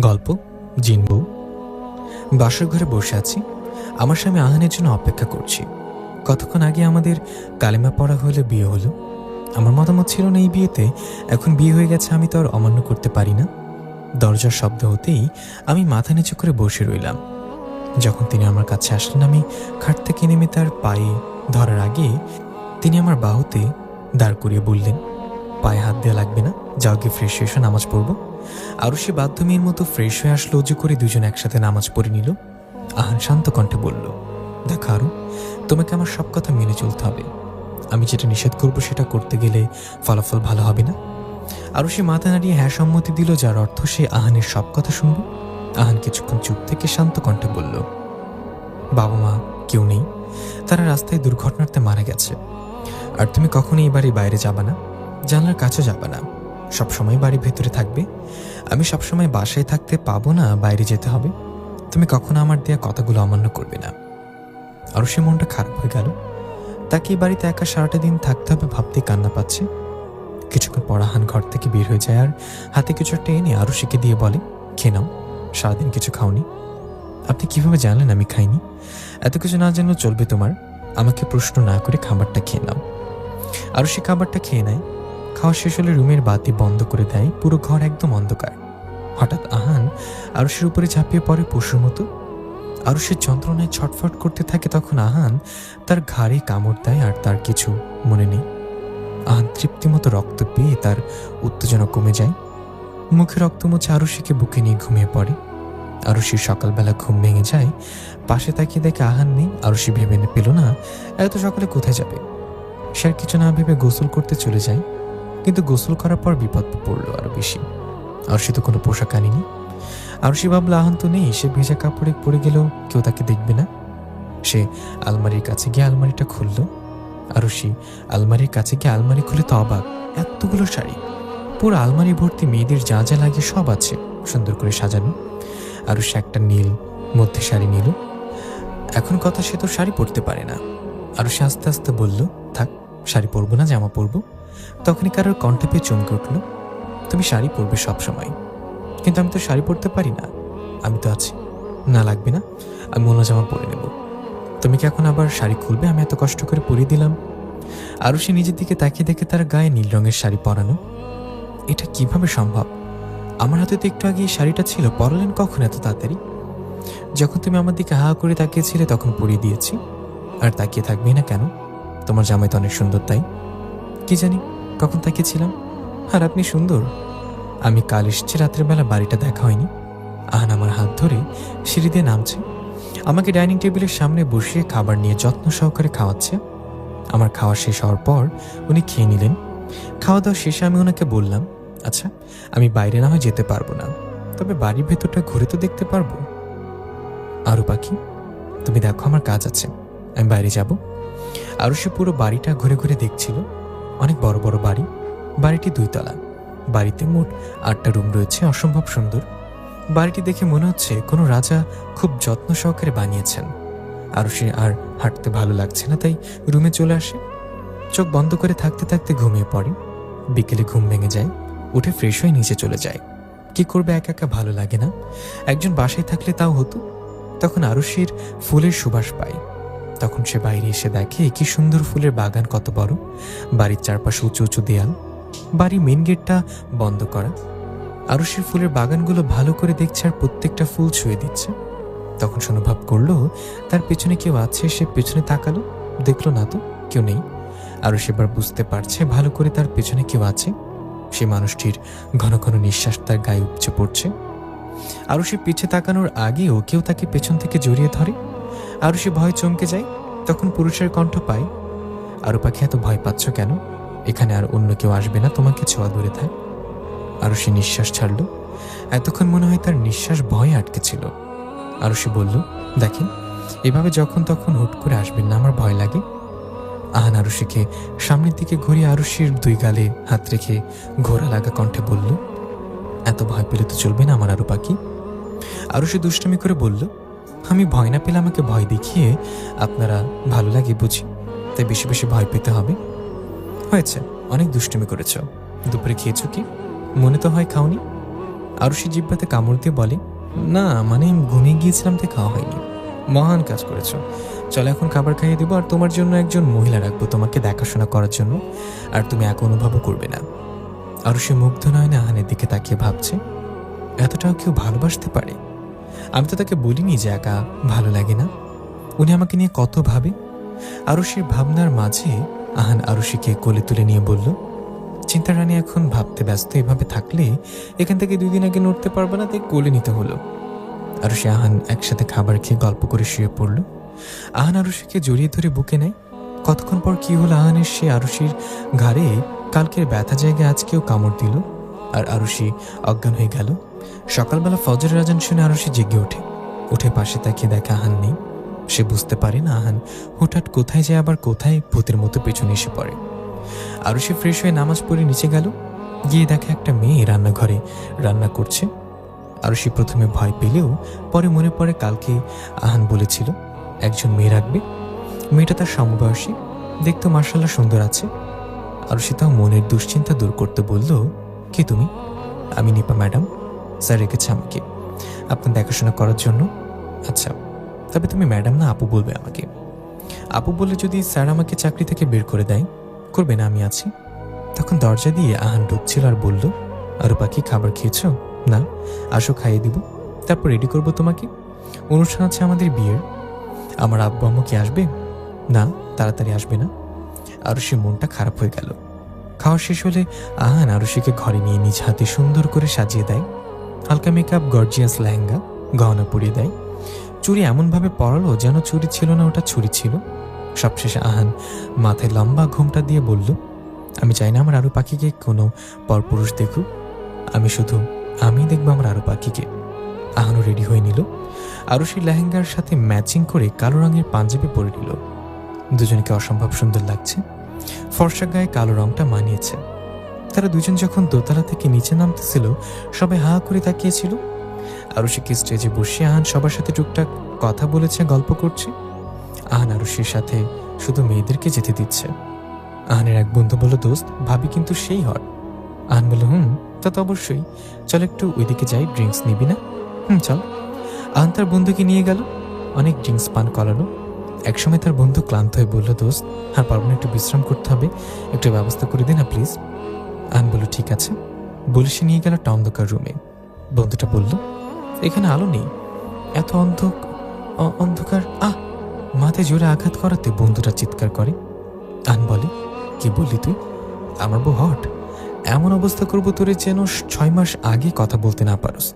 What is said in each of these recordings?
গল্প, জিনবু। বাসর ঘরে বসে আছি। আমার স্বামী আহানের জন্য অপেক্ষা করছি। কতক্ষণ আগে আমাদের কালেমা পড়া হলে, বিয়ে হলো। আমার মতামত ছিল না এই বিয়েতে। এখন বিয়ে হয়ে গেছে, আমি তো আর অমান্য করতে পারি না। দরজার শব্দ হতেই আমি মাথা নিচু করে বসে রইলাম। যখন তিনি আমার কাছে আসলেন, আমি খাট থেকে নেমে তার পায়ে ধরার আগে তিনি আমার বাহুতে দাঁড় করিয়ে বললেন, পায়ে হাত দেওয়া লাগবে না। যাও গিয়ে ফ্রেশ হয়ে নামাজ পড়ব। আরও সে বাধ্য মেয়ের মতো ফ্রেশ হয়ে আসলো উজু করে দুজন একসাথে নামাজ পড়ে নিল। আহান শান্ত কণ্ঠে বলল, দেখো আরু, তোমাকে আমার সব কথা মেনে চলতে হবে। আমি যেটা নিষেধ করব সেটা করতে গেলে ফলাফল ভালো হবে না? আরও সে মাথা নাড়িয়ে হ্যাঁ সম্মতি দিল, যার অর্থ সে আহানের সব কথা শুনবে। আহান কিছুক্ষণ চুপ থেকে শান্ত কণ্ঠে বলল, বাবা মা, কেউ নেই। তারা রাস্তায় দুর্ঘটনাতে মারা গেছে। আর তুমি কখনো এই বাড়ির বাইরে যাবা না। জানলার কাছে যাবা না। সবসময় বাড়ির ভেতরে থাকবে। আমি সবসময় বাসায় থাকতে পাবো না, বাইরে যেতে হবে। তুমি কখনো আমার দেয়া কথাগুলো অমান্য করবে না। আরও সে মনটা খারাপ হয়ে গেল। তাকে এই বাড়িতে একা সারাটা দিন থাকতে হবে ভাবতে কান্না পাচ্ছে। কিছুক্ষণ পড়াহান ঘর থেকে বের হয়ে যায় আর হাতে কিছু একটা এনে আরও শিখে দিয়ে বলে, খেয়ে নাও, সারাদিন কিছু খাওনি। আপনি কীভাবে জানলেন আমি খাইনি? এত কিছু না জানলেও চলবে তোমার। আমাকে প্রশ্ন না করে খাবারটা খেয়ে নাও। আরও সে খাবারটা খেয়ে নেয়। খাওয়া শেষ হলে রুমের বাতি বন্ধ করে দেয়, পুরো ঘর একদম অন্ধকার। হঠাৎ আহান আরুষের উপরে ঝাঁপিয়ে পড়ে পশুর মতো। আরুষের যন্ত্রণায় ছটফট করতে থাকে তখন আহান, তার ঘাড়ে কামড় দেয় আর তার কিছু মনে নেই। আহান তৃপ্তিমতো রক্ত পেয়ে তার উত্তেজনা কমে যায়। মুখে রক্ত মুছে আরুষিকে বুকে নিয়ে ঘুমিয়ে পড়ে। আরুষির সকালবেলা ঘুম ভেঙে যায়। পাশে তাকিয়ে দেখে আহান নেই। আরুষি ভেবে পেল না, এত সকালে কোথায় যাবে? সে আর কিছু না ভেবে গোসল করতে চলে যায়। কিন্তু গোসল করার পর বিপদ পড়ল আরও বেশি। আর সে তো কোনো পোশাক আনিনি। সে ভাবলো আহান তো নেই, সে ভেজা কাপড়ে পরে গেলেও কেউ তাকে দেখবে না। সে আলমারির কাছে গিয়ে আলমারিটা খুলল। আরও সে আলমারির কাছে গিয়ে আলমারি খুলে তো অবাক। এতগুলো শাড়ি। পুরো আলমারি ভর্তি মেয়েদের যা যা লাগে সব আছে। সুন্দর করে সাজানো। আরও সে একটা নীল মধ্যে শাড়ি নিল। এখন কথা সে তো শাড়ি পরতে পারে না। আরও সে আস্তে আস্তে বলল, থাক, শাড়ি পরবো না, জামা পরবো। তখনই কারোর কণ্ঠে পেয়ে চমকে উঠল, তুমি শাড়ি পরবে সব সময় কিন্তু আমি তো শাড়ি পরতে পারি না। আমি তো আছি। না লাগবে না, আমি অন্য জামা পরে নেব। তুমি কি এখন আবার শাড়ি খুলবে? আমি এত কষ্ট করে পরিয়ে দিলাম। আরও সে নিজের দিকে তাকিয়ে দেখে তার গায়ে নীল রঙের শাড়ি পরানো। এটা কীভাবে সম্ভব? আমার হাতে তো একটু আগে শাড়িটা ছিল, পরালেন কখন এত তাড়াতাড়ি? যখন তুমি আমার দিকে হা করে তাকিয়েছিলে, তখন পরিয়ে দিয়েছি। আর তাকিয়ে থাকবে না কেন? তোমার জামাই তো অনেক সুন্দর, তাই? কি জানি, কখন তাকিয়েছিলাম। আর আপনি সুন্দর। আমি কাল এসেছি রাত্রের বেলা বাড়িটা দেখা হয়নি। আহান আমার হাত ধরে সিঁড়ি দিয়ে নামছে। আমাকে ডাইনিং টেবিলের সামনে বসিয়ে খাবার নিয়ে যত্ন সহকারে খাওয়াচ্ছে। আমার খাওয়া শেষ হওয়ার পর উনি খেয়ে নিলেন। খাওয়া দাওয়া শেষে আমি ওনাকে বললাম আচ্ছা আমি বাইরে না হয় যেতে পারব না। তবে বাড়ির ভেতরটা ঘুরে তো দেখতে পারব। আরও পাখি তুমি দেখো, আমার কাজ আছে। আমি বাইরে যাব। আরও সে পুরো বাড়িটা ঘুরে ঘুরে দেখছিল। অনেক বড় বড় বাড়ি, বাড়িটি দুইতলা। বাড়িতে মোট আটটা রুম রয়েছে, অসম্ভব সুন্দর। বাড়িটি দেখে মনে হচ্ছে কোনো রাজা খুব যত্ন সহকারে বানিয়েছেন। আর সে আর হাঁটতে ভালো লাগছে না, তাই রুমে চলে আসে। চোখ বন্ধ করে থাকতে থাকতে ঘুমিয়ে পড়ে। বিকেলে ঘুম ভেঙে যায়, উঠে ফ্রেশ হয়ে নিচে চলে যায়। কি করবে একা একা ভালো লাগে না? একজন বাসায় থাকলে তাও হতো। তখন আরুষির ফুলের সুবাস পায়। তখন সে বাইরে এসে দেখে, কি সুন্দর ফুলের বাগান, কত বড়। বাড়ির চারপাশে উঁচু উঁচু দেয়াল। বাড়ির মেন গেটটা বন্ধ করা। আরও সে ফুলের বাগানগুলো ভালো করে দেখছে আর প্রত্যেকটা ফুল ছুঁয়ে দিচ্ছে। তখন সে অনুভব করল, তার পেছনে কেউ আছে? সে পেছনে তাকালো। দেখল, না তো, কেউ নেই। আরও সেবার বুঝতে পারছে, ভালো করে তার পেছনে কেউ আছে? সে মানুষটির ঘন ঘন নিঃশ্বাস তার গায়ে উপচে পড়ছে। আরও সে পিছে তাকানোর আগেও কেউ তাকে পেছন থেকে জড়িয়ে ধরে। আরও সে ভয় চমকে যায়, তখন পুরুষের কণ্ঠ পায় আরও পাখি এত ভয় পাচ্ছ কেন? এখানে আর অন্য কেউ আসবে না, তোমাকে ছোঁয়া দূরে থাক। আরও সে নিঃশ্বাস ছাড়ল। এতক্ষণ মনে হয় তার নিঃশ্বাস ভয়ে আটকে ছিল। আরও সে বলল, দেখেন, এভাবে যখন তখন হুট করে আসবেন না, আমার ভয় লাগে। আহান আরুষিকে সামনের দিকে ঘুরিয়ে আরুষির দুই গালে হাত রেখে ঘোরা লাগা কণ্ঠে বলল, এত ভয় পেলে তো চলবে না আমার আরু পাখি? আরুষি দুষ্টমি করে বলল আমি ভয় না পেলে আমাকে ভয় দেখিয়ে আপনারা ভালো লাগে বুঝি। তাই বেশি বেশি ভয় পেতে হবে। হয়েছে, অনেক দুষ্টুমি করেছ। দুপুরে খেয়েছো কি? মনে তো হয় খাওনি। আরও সে জিব্বাতে কামড় দিয়ে বলে, না মানে ঘুমিয়ে গিয়েছিলাম তাই খাওয়া হয়নি। মহান কাজ করেছ। চলো এখন খাবার খাইয়ে দেবো, আর তোমার জন্য একজন মহিলা রাখব তোমাকে দেখাশোনা করার জন্য। আর তুমি এক অনুভবও করবে না। আরও সে মুগ্ধ নয়নে আহানের দিকে তাকিয়ে ভাবছে, এতটাও কেউ ভালোবাসতে পারে? আমি তো তাকে বলিনি যে একা ভালো লাগে না। উনি আমাকে নিয়ে কত ভাবে। আরুষির ভাবনার মাঝে আহান আরুষিকে কোলে তুলে নিয়ে বলল চিন্তা রানী এখন ভাবতে ব্যস্ত, এভাবে থাকলে এখান থেকে দুই দিন আগে নড়তে পারবে না, তাই কোলে নিতে হলো। আরুষি আহান একসাথে খাবার খেয়ে গল্প করে শুয়ে পড়ল। আহান আরুষিকে জড়িয়ে ধরে বুকে নেয়। কতক্ষণ পর কি হলো আহানের সে আরুষির ঘাড়ে কালকের ব্যথা জায়গায় আজকেও কামড় দিল। আর আরুষি অজ্ঞান হয়ে গেল। সকালবেলা ফজরের আজান শুনে আরুষি জেগে ওঠে। উঠে পাশে তাকিয়ে দেখে আহান নেই। সে বুঝতে পারে না আহান হঠাৎ কোথায় যায়, আবার কোথায় ভূতের মতো পেছনে এসে পড়ে। আরও সে ফ্রেশ হয়ে নামাজ পড়ে নিচে গেল। গিয়ে দেখে একটা মেয়ে রান্নাঘরে রান্না করছে। আরও সে প্রথমে ভয় পেলেও পরে মনে পড়ে কালকে আহান বলেছিল, একজন মেয়ে রাখবে? মেয়েটা তার সমবয়সী। দেখতে মার্শাল্লাহ সুন্দর আছে। আর সে তাও মনের দুশ্চিন্তা দূর করতে বলল, কে তুমি? আমি নিপা, ম্যাডাম। স্যার রেখেছে আমাকে। আপনার দেখাশোনা করার জন্য? আচ্ছা তবে তুমি ম্যাডাম না, আপু বলবে আমাকে। আপু বলে যদি স্যার আমাকে চাকরি থেকে বের করে দেয়, করবে না, আমি আছি। তখন দরজা দিয়ে আহান ঢুকছিল আর বলল আরও পাখি খাবার খেয়েছ? না, আসো খাইয়ে দিব। তারপর রেডি করব তোমাকে। অনুষ্ঠান আছে আমাদের বিয়ের। আমার আব্বু আম্মু কি আসবে? না, তাড়াতাড়ি আসবে না। আরও সে মনটা খারাপ হয়ে গেল। খাওয়া শেষ হলে আহান আরুষিকে ঘরে নিয়ে নিজ হাতে সুন্দর করে সাজিয়ে দেয়। হালকা মেকআপ গর্জিয়াস লেহেঙ্গা, গহনা পরিয়ে দেয়। চুরি এমনভাবে পরালো যেন চুরি ছিল না, ওটা ছুরি ছিল। সবশেষে আহান মাথায় লম্বা ঘুমটা দিয়ে বলল, আমি চাই না আমার আরু পাখিকে কোনো পরপুরুষ দেখুক। আমি শুধু, আমি দেখব আমার আরু পাখিকে আহানও রেডি হয়ে নিল। আরও সেই লেহেঙ্গার সাথে ম্যাচিং করে কালো রঙের পাঞ্জাবি পরে নিল। দুজনকে অসম্ভব সুন্দর লাগছে। ফর্সা গায়ে কালো রঙটা মানিয়েছে। তারা দুজন যখন দোতলা থেকে নিচে নামতেছিল, সবাই হা করে তাকিয়েছিল। আরুষিকে স্টেজে বসে আহান সবার সাথে টুকটাক কথা বলেছে, গল্প করছে। আহান আরুষির সাথে শুধু মেয়েদেরকে যেতে দিচ্ছে। আহানের এক বন্ধু বলল, দোস্ত, ভাবি কিন্তু সেই হট। আহান বলল, হুম, তা তো অবশ্যই। চল একটু ওইদিকে যাই, ড্রিঙ্কস নিবি না? হুম, চল। আহান তার বন্ধুকে নিয়ে গেল, অনেক ড্রিঙ্কস পান করালো। একসময় তার বন্ধু ক্লান্ত হয়ে বলল, দোস্ত হ্যাঁ পারব একটু বিশ্রাম করতে হবে। একটু ব্যবস্থা করে দে না, প্লিজ। আহান বলল ঠিক আছে। বলে সে নিয়ে গেল একটা অন্ধকার রুমে বন্ধুটা বলল, এখানে আলো নেই। এত অন্ধক অন্ধকার, আহ! মাথায় জোরে আঘাত করাতে বন্ধুটা চিৎকার করে। আন বলে, কি বললি তুই? আমার বউ হট। এমন অবস্থা করব তোরে যেন ছয় মাস আগে কথা বলতে না পারস।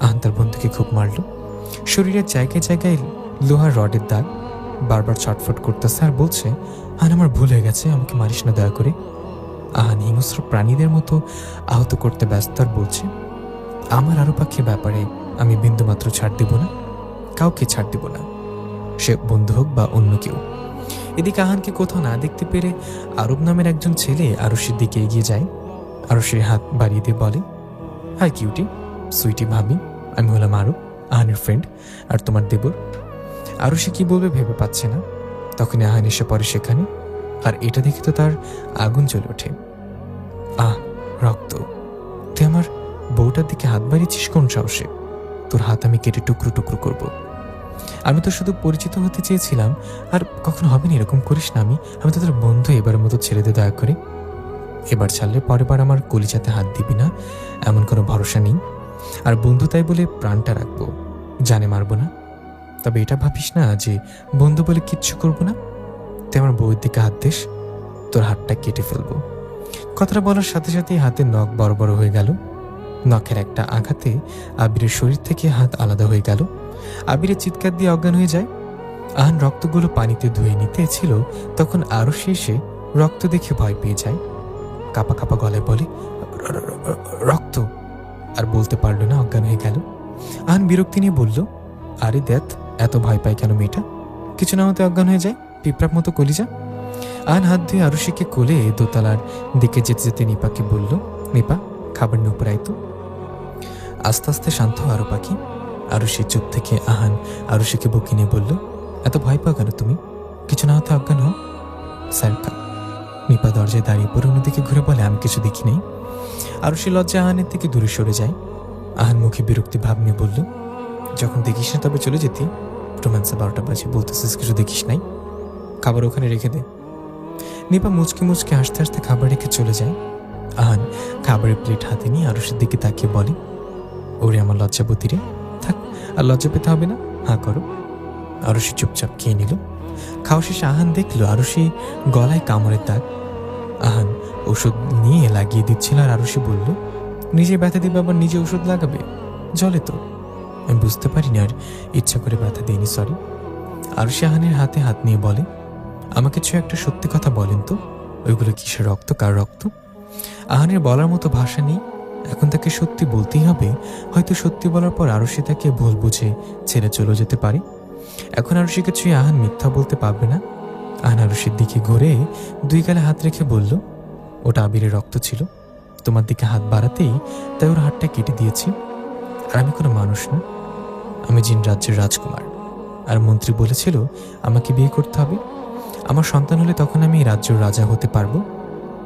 আন তার বন্ধুকে খুব মারল। শরীরের জায়গায় জায়গায় লোহার রডের দাগ বারবার ছটফট করতেছে আর বলছে আহান আমার ভুল হয়ে গেছে, আমাকে মারিস না দয়া করে। আহান হিংস্র প্রাণীদের মতো আহত করতে ব্যস্ত আর বলছে, আমার আরও পাখির ব্যাপারে আমি বিন্দুমাত্র ছাড় দেব না, কাউকে ছাড় দেব না, সে বন্ধু হোক বা অন্য কেউ। এদিকে আহানকে কোথাও না দেখতে পেরে আরব নামের একজন ছেলে আরশির দিকে এগিয়ে যায়। আরশির হাত বাড়িয়ে দিয়ে বলে, হাই কিউটি, সুইটি ভাবি, আমি হলাম আরব, আহানের ফ্রেন্ড, আর তোমার দেবর। আরশি কি বলবে ভেবে পাচ্ছে না। তখনই আহান এসে পড়ে সেখানে। আর এটা দেখে তো তার আগুন জ্বলে ওঠে। আহ, রক্ত। তুই আমার বউটার দিকে হাত বাড়িয়েছিস কোন সাহসে? তোর হাত আমি কেটে টুকরো টুকরো করব। আমি তো শুধু পরিচিত হতে চেয়েছিলাম, আর কখনো হবে না এরকম করিস না আমি। আমি তো তোর বন্ধু এবারের মতো ছেড়ে দে দয়া করে। এবার ছাড়লে পরের বার আমার কলিজাতে হাত দিবি না, এমন কোনো ভরসা নেই। আর বন্ধু তাই বলে প্রাণটা রাখব। জানে মারবো না। তবে এটা ভাবিস না যে বন্ধু বলে কিচ্ছু করব না? তুই আমার বউয়ের দিকে হাত দিস, তোর হাতটা কেটে ফেলব। কথাটা বলার সাথে সাথেই হাতের নখ বড় বড় হয়ে গেল। নখের একটা আঘাতে আবিরের শরীর থেকে হাত আলাদা হয়ে গেল। আবিরের চিৎকার দিয়ে অজ্ঞান হয়ে যায়। আহান রক্তগুলো পানিতে ধুয়ে নিতে ছিল, তখন আরও শেষে রক্ত দেখে ভয় পেয়ে যায়। কাপা কাপা গলায় বলে "র- র- র- রক্ত? আর বলতে পারল না, অজ্ঞান হয়ে গেল। আহান বিরক্তি নিয়ে বলল, আরে দেখ, এত ভয় পায় কেন মেয়েটা? কিছু না হতে অজ্ঞান হয়ে যায়। পিঁপড়ার মতো কলিজা? আন হাত ধুয়ে আরুষিকে কোলে দোতলার দিকে যেতে যেতে নিপাকে বলল, নিপা, খাবার নিয়ে উপরে আইতো আস্তে আস্তে শান্ত আরও পাখি। আরুষির চুপ থেকে আহান আরুষিকে বুকে নিয়ে বলল, এত ভয় পাও কেন তুমি? কিছু না হতে অজ্ঞান হও স্যার, কা নিপা দরজায় দাঁড়িয়ে পড়ে অন্যদিকে ঘুরে বলে, আমি কিছু দেখি নেই। আরুষি লজ্জা আহানের থেকে দূরে সরে যায়। আহান মুখে বিরক্তি ভাব নিয়ে বলল, যখন দেখিস না তবে চলে যেতি। রোম্যান্সে বারোটা বাজে, বলতেছিস কিছু দেখিস নাই? খাবার ওখানে রেখে দে। নিপা মুচকি মুচকে হাসতে হাসতে খাবার রেখে চলে যায়। আহান, খাবারের প্লেট হাতে নিয়ে আরুষের দিকে তাকিয়ে বলে, ওরে আমার লজ্জাবতী রে, থাক, আর লজ্জা পেতে হবে না, হাঁ করো। আরুষি চুপচাপ খেয়ে নিল। খাওয়া শেষে আহান দেখল আরুষি গলায় কামড়ের দাগ। আহান ওষুধ নিয়ে লাগিয়ে দিচ্ছিল আর আরুষি বলল নিজে ব্যথা দিবে আবার নিজে ওষুধ লাগাবে? জলে তো। আমি বুঝতে পারিনি আর ইচ্ছা করে ব্যথা দিইনি সরি আরুষি আহানের হাতে হাত নিয়ে বলে আমাকে কিছু একটা সত্যি কথা বলেন তো। ওইগুলো কিসের রক্ত? কার রক্ত? আহানের বলার মতো ভাষা নেই। এখন তাকে সত্যি বলতেই হবে। হয়তো সত্যি বলার পর আরুষি তাকে ভুল বুঝে ছেড়ে চলে যেতে পারে। এখন আরুষিকে ছুঁয়ে আহান মিথ্যা বলতে পারবে না। আহান আরুষির দিকে ঘুরে দুই গালে হাত রেখে বলল, ওটা আবিরের রক্ত ছিল। তোমার দিকে হাত বাড়াতেই তাই ওর হাতটা কেটে দিয়েছি। আর আমি কোনো মানুষ না। আমি জিন রাজ্যের রাজকুমার। আর মন্ত্রী বলেছিল, আমাকে বিয়ে করতে হবে। আমার সন্তান হলে তখন আমি রাজ্যের রাজা হতে পারব।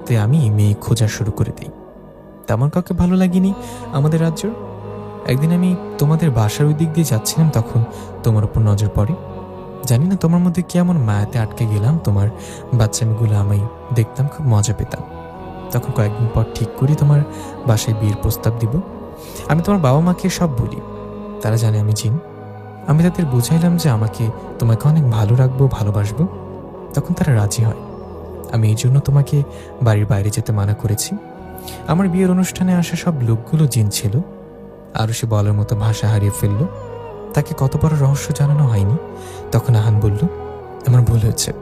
তাই আমি মেয়ে খোঁজা শুরু করে দিই। তেমন কাউকে ভালো লাগেনি আমাদের রাজ্য একদিন আমি তোমাদের বাসার ওই দিক দিয়ে যাচ্ছিলাম, তখন তোমার উপর নজর পড়ে। জানি না তোমার মধ্যে কেমন মায়াতে আটকে গেলাম, তোমার বাচ্চামিগুলো আমি দেখতাম, খুব মজা পেতাম। তখন কয়েকদিন পর ঠিক করি তোমার বাসায় বিয়ের প্রস্তাব দিব। আমি তোমার বাবা মাকে সব বলি। তারা জানে আমি চিন আমি তাদের বুঝাইলাম যে আমাকে তোমাকে অনেক ভালো রাখব, ভালোবাসবো। তখন তারা রাজি হয়। আমি এই জন্য তোমাকে বাড়ির বাইরে যেতে মানা করেছি। আমার বিয়ের অনুষ্ঠানে আসা সব লোকগুলো জিন ছিল। আরও সে বলার মতো ভাষা হারিয়ে ফেলল। তাকে কত বড় রহস্য জানানো হয়নি। তখন আহান বলল, আমার ভুল হয়েছে।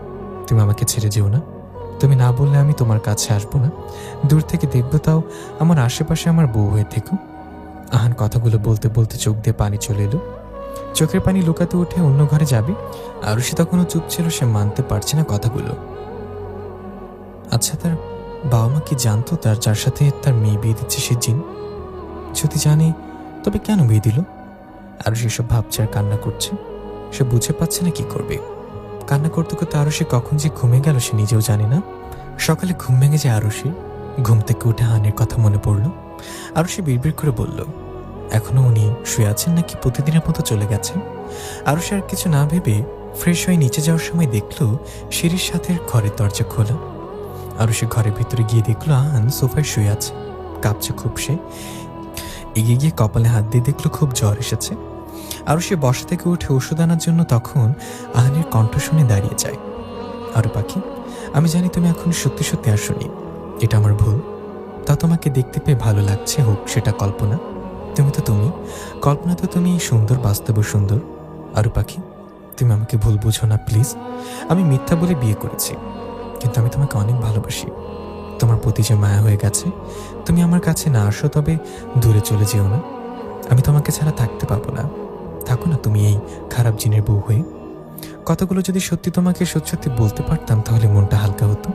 তুমি আমাকে ছেড়ে যেও না। তুমি না বললে আমি তোমার কাছে আসব না। দূর থেকে দেখব তাও আমার আশেপাশে আমার বউ হয়ে থেকো। আহান কথাগুলো বলতে বলতে চোখ দিয়ে পানি চলে এলো। চোখের পানি লুকাতে উঠে অন্য ঘরে যাবে? সে তখনও চুপ ছিল, সে মানতে পারছে না কথাগুলো। আচ্ছা তার বাবা মা কি জানতো তার যার সাথে তার মেয়ে বিয়ে দিচ্ছে সে জিন? যদি জানে, তবে কেন বিয়ে দিল? আরও সেসব ভাবছে আর কান্না করছে। সে বুঝে পাচ্ছে না কি করবে। কান্না করতে করতে আরও সে কখন যে ঘুমে গেল সে নিজেও জানে না। সকালে ঘুম ভেঙে যায় আরও সে ঘুম থেকে উঠে হানের কথা মনে পড়ল। আরও সে বিড়বিড় করে বলল এখনও উনি শুয়ে আছেন নাকি প্রতিদিনের মতো চলে গেছে আরও সে আর কিছু না ভেবে ফ্রেশ হয়ে নিচে যাওয়ার সময় দেখল সিঁড়ির সাথে ঘরের দরজা খোলা। আরও সে ঘরের ভিতরে গিয়ে দেখল, আহান, সোফায় শুয়ে আছে। কাঁপছে খুব সে। এগিয়ে গিয়ে কপালে হাত দিয়ে দেখল, খুব জ্বর এসেছে। আরও সে বসা থেকে উঠে ওষুধ আনার জন্য তখন আহানের কণ্ঠ শুনে দাঁড়িয়ে যায়। আরও পাখি, আমি জানি তুমি এখন সত্যি সত্যি আসনি। এটা আমার ভুল। তা তোমাকে দেখতে পেয়ে ভালো লাগছে, হোক, সেটা কল্পনা। তুমি তো তুমি? কল্পনা তো তুমি সুন্দর, বাস্তব সুন্দর। আরও পাখি, তুমি আমাকে ভুল বুঝো না, প্লিজ। আমি মিথ্যা বলে বিয়ে করেছি, কিন্তু আমি তোমাকে অনেক ভালোবাসি। তোমার প্রতি যে মায়া হয়ে গেছে, তুমি আমার কাছে না আসো, তবে দূরে চলে যেও না। আমি তোমাকে ছাড়া থাকতে পারব না। থাকো না তুমি এই খারাপ জিনের বউ হয়ে। কথাগুলো যদি সত্যি তোমাকে সত্যি সত্যি বলতে পারতাম, তাহলে মনটা হালকা হতো।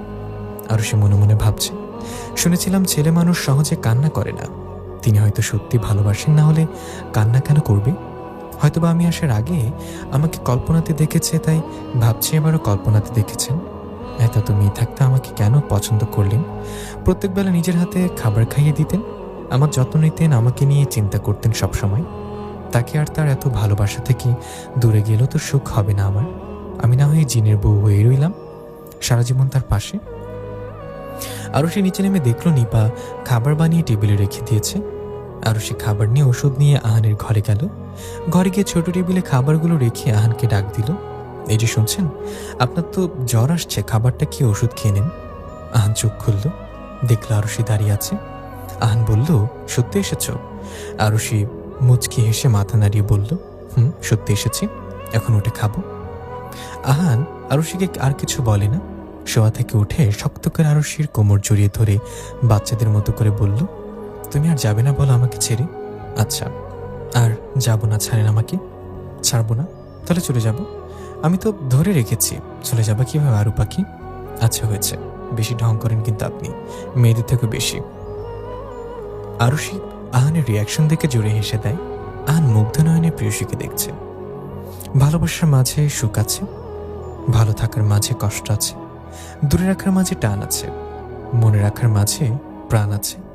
আরও সে মনে মনে ভাবছে। শুনেছিলাম ছেলে মানুষ সহজে কান্না করে না। তিনি হয়তো সত্যি ভালোবাসেন, না হলে কান্না কেন করবে? হয়তোবা আমি আসার আগে আমাকে কল্পনাতে দেখেছে, তাই ভাবছি এবারও কল্পনাতে দেখেছেন। এত তো মেয়ে থাকতে আমাকে কেন পছন্দ করলেন? প্রত্যেকবেলা নিজের হাতে খাবার খাইয়ে দিতেন, আমার যত্ন নিতেন, আমাকে নিয়ে চিন্তা করতেন সব সময় তাকে আর তার এত ভালোবাসা থেকে দূরে গেলেও তো সুখ হবে না আমার। আমি না হয়ে জিনের বউ হয়ে রইলাম, সারা জীবন তার পাশে। আরও সে নিচে নেমে দেখল, নিপা খাবার বানিয়ে টেবিলে রেখে দিয়েছে। আরও সে খাবার নিয়ে ওষুধ নিয়ে আহানের ঘরে গেল। ঘরে গিয়ে ছোট টেবিলে খাবারগুলো রেখে আহানকে ডাক দিল। এই যে শুনছেন, আপনার তো জ্বর আসছে, খাবারটা কি ওষুধ খেয়ে নিন? আহান চোখ খুলল, দেখল আরুষি দাঁড়িয়ে আছে। আহান বলল, সত্যি এসেছ? আরুষি মুচকি হেসে মাথা নাড়িয়ে বলল, হুম, সত্যি এসেছি, এখন উঠে খাব। আহান আরুষিকে আর কিছু বলে না। শোয়া থেকে উঠে শক্ত করে আরুষির কোমর জড়িয়ে ধরে বাচ্চাদের মতো করে বলল তুমি আর যাবে না বলো আমাকে ছেড়ে। আচ্ছা আর যাব না, ছাড়েন আমাকে। ছাড়বো না, তাহলে চলে যাব। আমি তো ধরে রেখেছি, চলে যাবা কীভাবে? আরু পাখি আচ্ছা হয়েছে। বেশি ঢং করেন কিন্তু আপনি, মেয়েদের থেকে বেশি। আরুষি আহানের রিয়াকশন দেখে জোরে হেসে দেয়। আহান মুগ্ধ নয়নে প্রিয়সীকে দেখছে। ভালোবাসার মাঝে সুখ আছে, ভালো থাকার মাঝে কষ্ট আছে, দূরে রাখার মাঝে টান আছে, মনে রাখার মাঝে প্রাণ আছে।